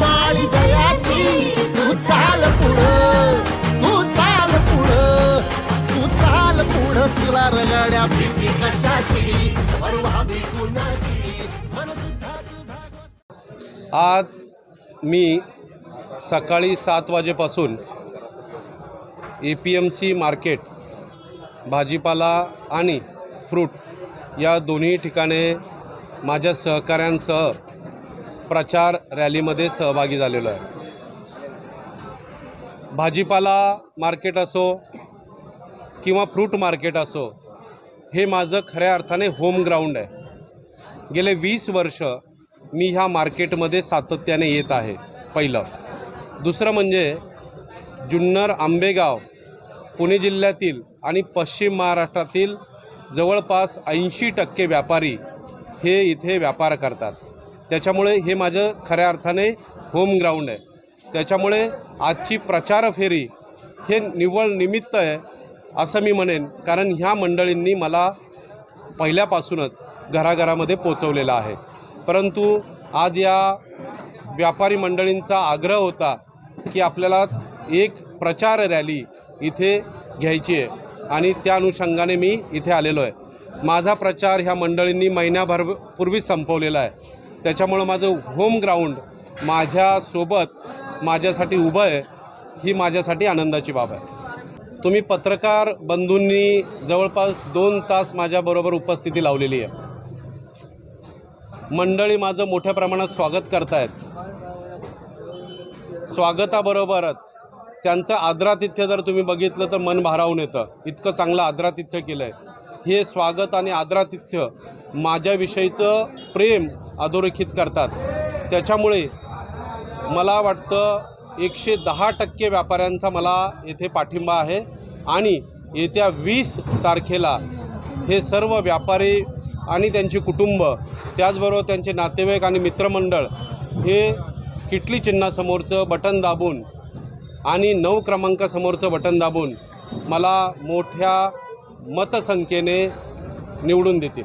माळी जयाची. तू चाल पुढं तू चाल पुढं तू चाल पुढं. तुला रगड्या भीती कशाची? परवा भी कुणाची? मन तुझा आज मी सकाळी सात वाजेपासून A P M C market भाजीपाला आणि फ्रूट या दोन्ही ठिकाणे माझ्या सहकाऱ्यांसह प्रचार रॅलीमध्ये सहभागी झालेलो आहे. भाजीपाला मार्केट असो किंवा फ्रूट मार्केट असो हे माझं खऱ्या अर्थाने होम ग्राउंड आहे. गेले वीस वर्ष मी ह्या मार्केटमध्ये सातत्याने येत आहे पहिलं. दुसरं म्हणजे जुन्नर आंबेगाव पुणे जिल्ह्यातील आणि पश्चिम महाराष्ट्रातील जवळपास ऐंशी टक्के व्यापारी हे इथे व्यापार करतात. त्याच्यामुळे हे माझं खऱ्या अर्थाने होम ग्राउंड आहे. त्याच्यामुळे आजची प्रचार फेरी हे निव्वळ निमित्त आहे असं मी म्हणेन. कारण ह्या मंडळींनी मला पहिल्यापासूनच घराघरामध्ये पोचवलेलं आहे. परंतु आज या व्यापारी मंडळींचा आग्रह होता की आपल्याला एक प्रचार रॅली इथे घ्यायची आहे आणि त्या अनुषंगाने मी इथे आलेलो आहे. माझा प्रचार ह्या मंडळींनी महिन्याभर पूर्वीच संपवलेला आहे. त्याच्यामुळं माझं होम ग्राउंड माझ्यासोबत माझ्यासाठी उभं आहे ही माझ्यासाठी आनंदाची बाब आहे. तुम्ही पत्रकार बंधूंनी जवळपास दोन तास माझ्याबरोबर उपस्थिती लावलेली आहे. मंडळी माझं मोठ्या प्रमाणात स्वागत करतायत. स्वागताबरोबरच त्यांचं आदरातिथ्य जर तुम्ही बघितलं तर मन भारावून येतं. इतकं चांगलं आदरातिथ्य केलं आहे हे स्वागत आणि आदरातिथ्य माझ्याविषयीचं प्रेम अधोरेखित करतात. त्याच्यामुळे मला वाटतं एकशे दहा टक्के व्यापाऱ्यांचा मला येथे पाठिंबा आहे आणि येत्या वीस तारखेला हे सर्व व्यापारी आणि त्यांची कुटुंब त्याचबरोबर त्यांचे नातेवाईक आणि मित्रमंडळ हे किटली चिन्हासमोरचं बटन दाबून आणि नऊ क्रमांकासमोरचं बटन दाबून मला मोठ्या मतसंख्येने निवडून देतील.